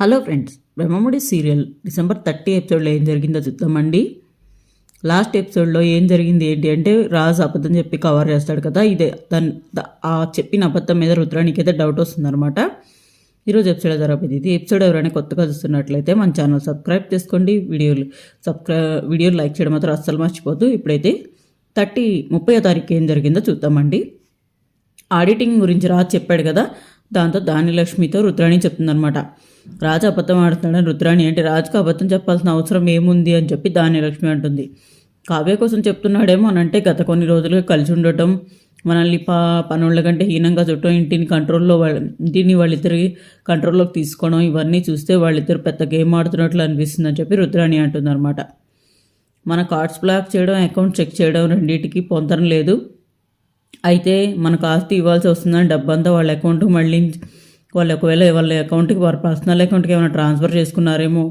Hello friends Brahmamudi serial December thirty ఎపిసోడ్లో ఏం జరిగిందో చూద్దామండి. లాస్ట్ ఎపిసోడ్లో ఏం జరిగింది ఏంటి అంటే రాజు అబద్ధం చెప్పి కవర్ చేస్తాడు కదా ఇదే దాని ఆ చెప్పిన అబద్ధం మీద రుద్రానికి అయితే డౌట్ వస్తుందన్నమాట. ఈరోజు ఎపిసోడ్ జరగబోయేది ఇది. ఎపిసోడ్ ఎవరైనా కొత్తగా చూస్తున్నట్లయితే మన ఛానల్ సబ్స్క్రైబ్ చేసుకోండి. వీడియోలు సబ్స్క్రై వీడియోలు లైక్ చేయడం మాత్రం అస్సలు మర్చిపోద్దు ఇప్పుడైతే థర్టీ ముప్పై తారీఖు ఏం జరిగిందో చూద్దామండి. ఆడిటింగ్ గురించి రాజు చెప్పాడు కదా దాంతో దానిలక్ష్మితో రుద్రాణి చెప్తుందనమాట రాజు అబద్ధం ఆడుతున్నాడని రుద్రాణి అంటే రాజుకు అబద్ధం చెప్పాల్సిన అవసరం ఏముంది అని చెప్పి దానిలక్ష్మి అంటుంది. కావ్య కోసం చెప్తున్నాడేమో అని అంటే గత కొన్ని రోజులుగా కలిసి ఉండటం మనల్ని పా పనుల కంటే హీనంగా చుట్టం ఇంటిని కంట్రోల్లో వాళ్ళ ఇంటిని వాళ్ళిద్దరి కంట్రోల్లోకి తీసుకోవడం ఇవన్నీ చూస్తే వాళ్ళిద్దరు పెద్ద గేమ్ ఆడుతున్నట్లు అనిపిస్తుంది అని చెప్పి రుద్రాణి అంటుందన్నమాట. మన కార్డ్స్ బ్లాక్ చేయడం అకౌంట్ చెక్ చేయడం రెండింటికి పొందడం లేదు. అయితే మనకు ఆస్తి ఇవ్వాల్సి వస్తుందని డబ్బంతా వాళ్ళ అకౌంట్కి మళ్ళీ వాళ్ళు ఒకవేళ వాళ్ళ అకౌంట్కి వారి పర్సనల్ అకౌంట్కి ఏమైనా ట్రాన్స్ఫర్ చేసుకున్నారేమో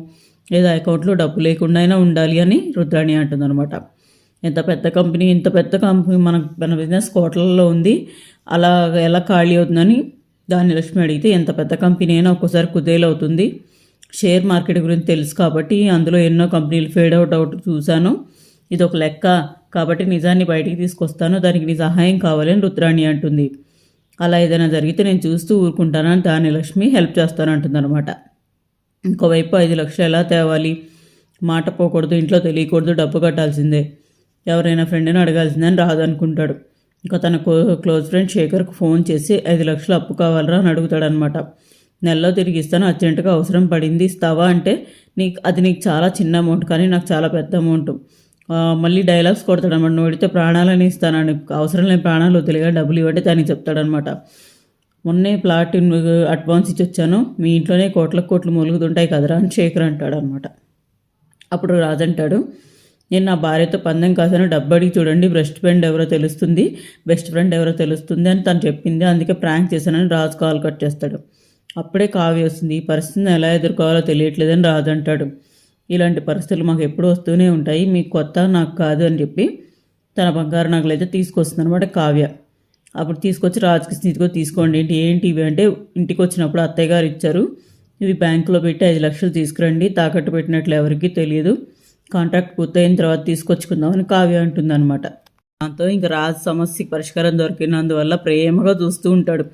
లేదా అకౌంట్లో డబ్బు లేకుండా అయినా ఉండాలి అని రుద్రాణి అంటుందన్నమాట. ఎంత పెద్ద కంపెనీ ఇంత పెద్ద కంపెనీ మన మన బిజినెస్ కోట్లలో ఉంది. అలా ఎలా ఖాళీ అవుతుందని దాని లక్ష్మి అడిగితే ఎంత పెద్ద కంపెనీ అయినా ఒక్కోసారి కుదేలు అవుతుంది షేర్ మార్కెట్ గురించి తెలుసు కాబట్టి అందులో ఎన్నో కంపెనీలు ఫేడ్ అవుట్ అవుట్ చూశాను. ఇది ఒక లెక్క. కాబట్టి నిజాన్ని బయటికి తీసుకొస్తాను. దానికి నీ సహాయం కావాలని రుద్రాణి అంటుంది. అలా ఏదైనా జరిగితే నేను చూస్తూ ఊరుకుంటానని దాని లక్ష్మి హెల్ప్ చేస్తాను అంటుందన్నమాట. ఇంకోవైపు ఐదు లక్షలు ఎలా తేవాలి? మాట పోకూడదు ఇంట్లో తెలియకూడదు డబ్బు కట్టాల్సిందే. ఎవరైనా ఫ్రెండ్ని అడగాల్సిందని రాదనుకుంటాడు. ఇంకా తన కో- క్లోజ్ ఫ్రెండ్ శేఖర్కు ఫోన్ చేసి ఐదు లక్షలు అప్పు కావాలరా అని అడుగుతాడనమాట నెలలో తిరిగి ఇస్తాను అర్జెంటుగా అవసరం పడింది ఇస్తావా అంటే నీకు అది నీకు చాలా చిన్న అమౌంట్ కానీ నాకు చాలా పెద్ద అమౌంట్. మళ్ళీ డైలాగ్స్ కొడతాడనమాట. నువ్వు పెడితే ప్రాణాలని ఇస్తానని అవసరం లేని ప్రాణాలు వదిలేగా డబ్బులు ఇవ్వంటే దానికి చెప్తాడనమాట. మొన్నే ప్లాట్ అడ్వాన్స్ ఇచ్చి వచ్చాను. మీ ఇంట్లోనే కోట్ల కోట్లు మొలుగుతుంటాయి కదరా అని శేఖర్ అంటాడు అనమాట అప్పుడు రాజు అంటాడు నేను నా భార్యతో పందెం కాసాను డబ్బు అడిగి చూడండి. బెస్ట్ ఫ్రెండ్ ఎవరో తెలుస్తుంది. బెస్ట్ ఫ్రెండ్ ఎవరో తెలుస్తుంది అని తను చెప్పింది. అందుకే ప్రాంక్ చేశానని రాజు కాల్ కట్ చేస్తాడు. అప్పుడే కావ్య వస్తుంది. ఈ పరిస్థితిని ఎలా ఎదుర్కోవాలో తెలియట్లేదని రాజు అంటాడు. ఇలాంటి పరిస్థితులు మాకు ఎప్పుడు వస్తూనే ఉంటాయి. మీకు కొత్త నాకు కాదు అని చెప్పి తన బంగారు నగలు అయితే తీసుకొస్తుంది అనమాట కావ్య. అప్పుడు తీసుకొచ్చి రాజుకి స్థితిగా తీసుకోండి. ఏంటి ఏంటి ఇవి అంటే ఇంటికి వచ్చినప్పుడు అత్తయ్య గారు ఇచ్చారు. ఇవి బ్యాంకులో పెట్టి ఐదు లక్షలు తీసుకురండి. తాకట్టు పెట్టినట్లు ఎవరికీ తెలియదు. కాంట్రాక్ట్ పూర్తయిన తర్వాత తీసుకొచ్చుకుందామని కావ్య అంటుందన్నమాట. దాంతో ఇంకా రాజు సమస్యకి పరిష్కారం దొరికినందువల్ల ప్రేమగా చూస్తూ ఉంటాడు.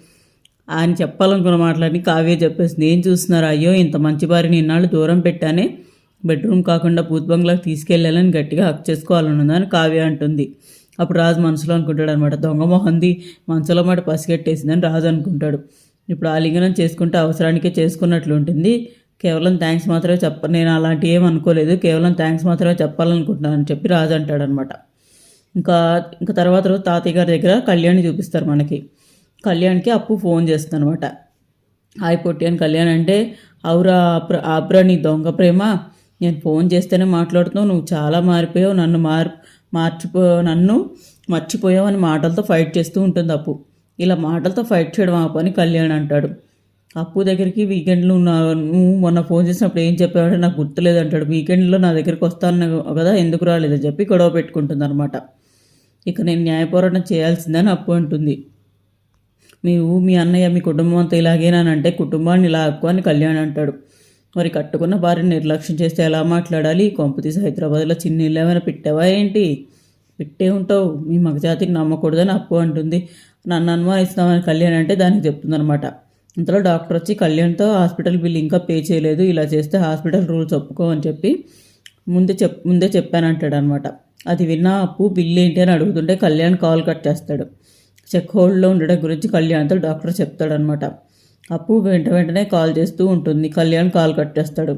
ఆయన చెప్పాలనుకున్న మాటలన్నీ కావ్య చెప్పేసింది ఏం చూస్తున్నారు. అయ్యో ఇంత మంచి భార్యని ఇన్నాళ్ళు దూరం పెట్టానే బెడ్రూమ్ కాకుండా పూత్ బంగ్లాకి తీసుకెళ్ళాలని గట్టిగా హక్ చేసుకోవాలని కావ్య అంటుంది. అప్పుడు రాజు మనసులో అనుకుంటాడు అనమాట దొంగ మొహంది మనసులో మాట పసిగట్టేసిందని రాజు అనుకుంటాడు. ఇప్పుడు ఆలింగనం చేసుకుంటే అవసరానికే చేసుకున్నట్లు ఉంటుంది. కేవలం థ్యాంక్స్ మాత్రమే చెప్ప నేను అలాంటి ఏం అనుకోలేదు. కేవలం థ్యాంక్స్ మాత్రమే చెప్పాలనుకుంటున్నాను అని చెప్పి రాజు అంటాడనమాట. ఇంకా ఇంకా తర్వాత రోజు తాతయ్య గారి దగ్గర కళ్యాణి చూపిస్తారు మనకి. కళ్యాణ్కి అప్పు ఫోన్ చేస్తుంది అనమాట హాయ్ పొట్టి అని కళ్యాణ్ అంటే అవురా ఆప్ర ఆప్రా నీ దొంగ ప్రేమ? నేను ఫోన్ చేస్తేనే మాట్లాడుతున్నావు నువ్వు చాలా మారిపోయావు నన్ను మార్ మార్చిపో నన్ను మర్చిపోయావు అని మాటలతో ఫైట్ చేస్తూ ఉంటుంది అప్పు. ఇలా మాటలతో ఫైట్ చేయడం ఆ పని కళ్యాణ్ అంటాడు. అప్పు దగ్గరికి వీకెండ్లో నువ్వు మొన్న ఫోన్ చేసినప్పుడు ఏం చెప్పావంటే నాకు గుర్తులేదు అంటాడు. వీకెండ్లో నా దగ్గరికి వస్తాను కదా ఎందుకు రాలేదని చెప్పి గొడవ పెట్టుకుంటుంది అనమాట ఇక నేను న్యాయ పోరాటం చేయాల్సిందని అప్పు అంటుంది. మీరు మీ అన్నయ్య మీ కుటుంబం అంతా ఇలాగేనానంటే కుటుంబాన్ని ఇలా అక్కు అని కళ్యాణ్ అంటాడు. మరి కట్టుకున్న భార్యని నిర్లక్ష్యం చేస్తే ఎలా మాట్లాడాలి? కొంపతీసి హైదరాబాద్లో చిన్న ఇల్లు ఏమైనా పెట్టావా ఏంటి? పెట్టే ఉంటావు. మీ మగజాతికి నమ్మకూడదని అప్పు అంటుంది. నన్ను అనుమానిస్తామని కళ్యాణ్ అంటే దానికి చెప్తుందనమాట ఇంతలో డాక్టర్ వచ్చి కళ్యాణ్తో హాస్పిటల్ బిల్ ఇంకా పే చేయలేదు. ఇలా చేస్తే హాస్పిటల్ రూల్స్ ఒప్పుకో అని చెప్పి ముందే చెప్ ముందే చెప్పానంటాడనమాట అది విన్నా అప్పు బిల్ ఏంటి అని అడుగుతుంటే కళ్యాణ్ కాల్ కట్ చేస్తాడు. చెక్ హోల్డ్లో ఉండడం గురించి కళ్యాణ్తో డాక్టర్ చెప్తాడనమాట అప్పు వెంట వెంటనే కాల్ చేస్తూ ఉంటుంది. కళ్యాణ్ కాల్ కట్ చేస్తాడు.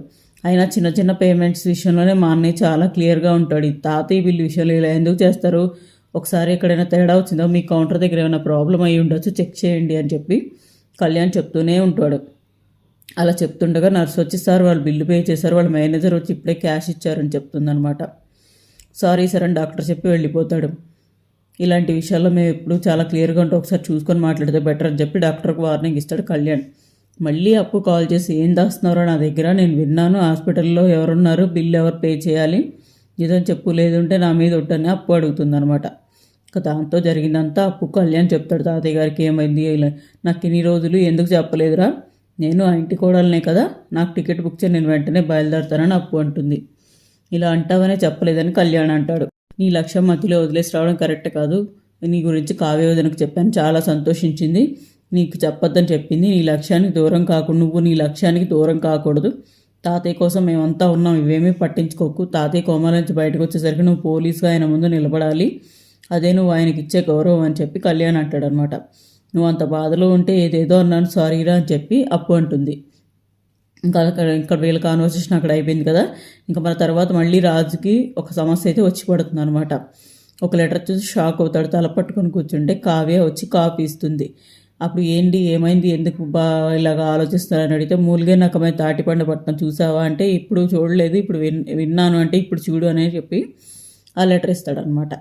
అయినా చిన్న చిన్న పేమెంట్స్ విషయంలోనే మా అన్నయ్య చాలా క్లియర్గా ఉంటాడు. ఈ తాతయ్య బిల్లు విషయంలో ఇలా ఎందుకు చేస్తారు? ఒకసారి ఎక్కడైనా తేడా వచ్చిందో? మీ కౌంటర్ దగ్గర ఏమైనా ప్రాబ్లం అయ్యి ఉండొచ్చు? చెక్ చేయండి అని చెప్పి కళ్యాణ్ చెప్తూనే ఉంటాడు. అలా చెప్తుండగా నర్స్ వచ్చి సార్ వాళ్ళు బిల్లు పే చేశారు. వాళ్ళ మేనేజర్ వచ్చి ఇప్పుడే క్యాష్ ఇచ్చారని చెప్తుందనమాట సారీ సార్ అని డాక్టర్ చెప్పి వెళ్ళిపోతాడు. ఇలాంటి విషయాల్లో మేము ఎప్పుడు చాలా క్లియర్గా ఉంటే ఒకసారి చూసుకొని మాట్లాడితే బెటర్ అని చెప్పి డాక్టర్కి వార్నింగ్ ఇస్తాడు కళ్యాణ్. మళ్ళీ అప్పు కాల్ చేసి ఏం దాస్తున్నారో నా దగ్గర నేను విన్నాను. హాస్పిటల్లో ఎవరున్నారు? బిల్ ఎవరు పే చేయాలి? నిజం చెప్పు లేదుంటే నా మీద ఒట్టని అప్పు అడుగుతుందనమాట దాంతో జరిగిందంతా అప్పు కళ్యాణ్ చెప్తాడు. తాతయ్య గారికి ఏమైంది? ఇలా నాకు ఇన్ని రోజులు ఎందుకు చెప్పలేదురా? నేను ఆ ఇంటి కోడలనే కదా నాకు టికెట్ బుక్ చేసి నేను వెంటనే బయలుదేరుతానని అప్పు అంటుంది. ఇలా అంటావనే చెప్పలేదని కళ్యాణ్ అంటాడు. నీ లక్ష్యం మధ్యలో వదిలేసి రావడం కరెక్ట్ కాదు. నీ గురించి కావ్యవదనకు చెప్పాను. చాలా సంతోషించింది. నీకు చెప్పొద్దని చెప్పింది. నీ లక్ష్యానికి దూరం కాకుండా నువ్వు నీ లక్ష్యానికి దూరం కాకూడదు. తాతయ్య కోసం మేమంతా ఉన్నాం. ఇవేమీ పట్టించుకోకు. తాతయ్య కోమాల నుంచి బయటకు వచ్చేసరికి నువ్వు పోలీసుగా ఆయన ముందు నిలబడాలి. అదే నువ్వు ఆయనకి ఇచ్చే గౌరవం అని చెప్పి కళ్యాణ్ అంటాడనమాట. నువ్వు అంత బాధలో ఉంటే ఏదేదో అన్నాను సారీరా అని చెప్పి అప్పు అంటుంది. ఇంకా అక్కడ ఇక్కడ వీళ్ళ కాన్వర్సేషన్ అక్కడ అయిపోయింది కదా. ఇంకా మన తర్వాత మళ్ళీ రాజుకి ఒక సమస్య అయితే వచ్చి పడుతుంది అనమాట ఒక లెటర్ చూసి షాక్ అవుతాడు తల పట్టుకొని కూర్చుంటే కావ్య వచ్చి కాపీ ఇస్తుంది. అప్పుడు ఏంటి ఏమైంది ఎందుకు బా ఇలాగా ఆలోచిస్తారని అడిగితే మూలిగే నకమైన తాటిపండు పట్టణం చూసావా? అంటే ఇప్పుడు చూడలేదు ఇప్పుడు విన్ విన్నాను అంటే ఇప్పుడు చూడు అని చెప్పి ఆ లెటర్ ఇస్తాడనమాట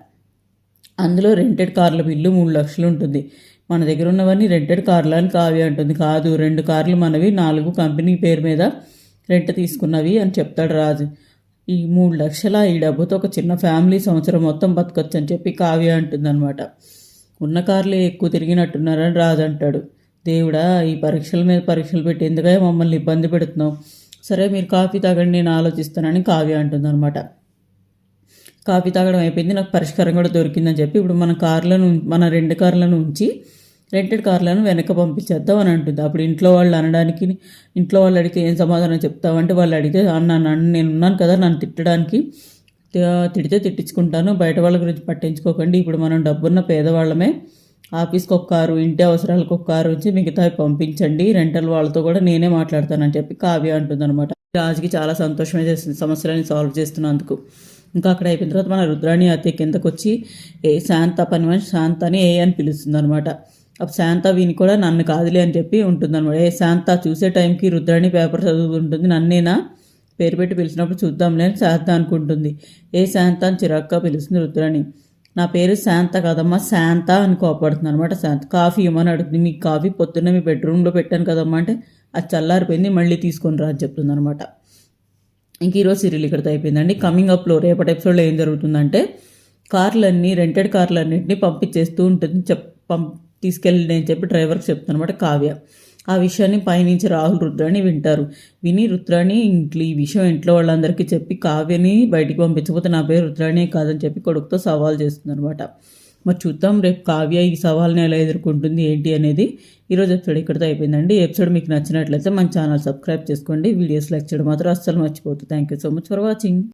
అందులో రెంటెడ్ కార్ల బిల్లు మూడు లక్షలు ఉంటుంది. మన దగ్గర ఉన్నవన్నీ రెంటెడ్ కార్లు అని కావ్య అంటుంది. కాదు రెండు కార్లు మనవి నాలుగు కంపెనీ పేరు మీద రెంట్ తీసుకున్నవి అని చెప్తాడు రాజు. ఈ మూడు లక్షల ఈ డబ్బుతో ఒక చిన్న ఫ్యామిలీ సంవత్సరం మొత్తం బతకొచ్చు అని చెప్పి కావ్య అంటుందన్నమాట. ఉన్న కార్లే ఎక్కువ తిరిగినట్టున్నారని రాజు అంటాడు. దేవుడా ఈ పరీక్షల మీద పరీక్షలు పెట్టి ఎందుకే మమ్మల్ని ఇబ్బంది పెడుతున్నావు? సరే మీరు కాఫీ తాగండి నేను ఆలోచిస్తానని కావ్య అంటుందన్నమాట. కాఫీ తాగడం అయిపోయింది నాకు పరిష్కారం కూడా దొరికిందని చెప్పి ఇప్పుడు మన కార్లను మన రెండు కార్లను ఉంచి రెంటెడ్ కార్లను వెనక పంపించేద్దాం అని అంటుంది. అప్పుడు ఇంట్లో వాళ్ళు అనడానికి ఇంట్లో వాళ్ళు అడిగితే ఏం సమాధానం చెప్తావంటే వాళ్ళు అడిగితే అన్న నన్ను నేను ఉన్నాను కదా నన్ను తిట్టడానికి తిడితే తిట్టించుకుంటాను బయట వాళ్ళ గురించి పట్టించుకోకండి. ఇప్పుడు మనం డబ్బున్న పేదవాళ్ళమే. ఆఫీస్కి ఒక కారు ఇంటి అవసరాలకు ఒక కారు వచ్చి మిగతా పంపించండి. రెంటల్ వాళ్ళతో కూడా నేనే మాట్లాడతానని చెప్పి కావ్య అంటుందన్నమాట. రాజుకి చాలా సంతోషమే చేస్తుంది సమస్యలని సాల్వ్ చేస్తున్నందుకు. ఇంకా అక్కడ అయిపోయిన తర్వాత మన రుద్రాణి అత్య కిందకు వచ్చి ఏ శాంత పని మనిషి శాంత అని ఏ అని పిలుస్తుంది అనమాట అప్పుడు శాంత విని కూడా నన్ను కాదులే అని చెప్పి ఉంటుందన్నమాట. ఏ శాంత చూసే టైంకి రుద్రాణి పేపర్ చదువుతుంటుంది నన్నేనా? పేరు పెట్టి పిలిచినప్పుడు చూద్దాంలే అని శాంత అనుకుంటుంది. ఏ శాంత అని చిరాక్గా పిలుస్తుంది రుద్రాణి. నా పేరు శాంత కదమ్మా శాంత అని కోపడుతుంది అనమాట శాంత. కాఫీ ఇవ్వమని అడుగుతుంది. మీకు కాఫీ పొద్దున్న మీ బెడ్రూమ్లో పెట్టాను కదమ్మా అంటే అది చల్లారిపోయింది మళ్ళీ తీసుకొని రా అని చెప్తుంది అనమాట ఇంక ఈరోజు సీరియల్ ఇక్కడితో అయిపోయిందండి. కమింగ్ అప్లో రేపటి ఎపిసోడ్లో ఏం జరుగుతుందంటే కార్లన్నీ రెంటెడ్ కార్లన్నింటినీ పంపించేస్తూ ఉంటుంది. చెప్ పంప్ తీసుకెళ్ళండి అని చెప్పి డ్రైవర్కి చెప్తాను అనమాట కావ్య. ఆ విషయాన్ని పైనుంచి రాహుల్ రుద్రాని వింటారు. విని రుద్రాణి ఇంట్లో ఈ విషయం ఇంట్లో వాళ్ళందరికీ చెప్పి కావ్యని బయటికి పంపించకపోతే నా పేరు రుద్రాణి కాదని చెప్పి కొడుకుతో సవాల్ చేస్తుంది అనమాట మరి చూద్దాం రేపు కావ్య ఈ సవాల్ని ఎలా ఎదుర్కొంటుంది ఏంటి అనేది ఈరోజు ఎపిసోడ్ ఇక్కడితో అయిపోయిందండి. ఎపిసోడ్ మీకు నచ్చినట్లయితే మన ఛానల్ సబ్స్క్రైబ్ చేసుకోండి. వీడియోస్ లైక్ చేయడం మాత్రం అస్సలు మర్చిపోతుంది thank you so much for watching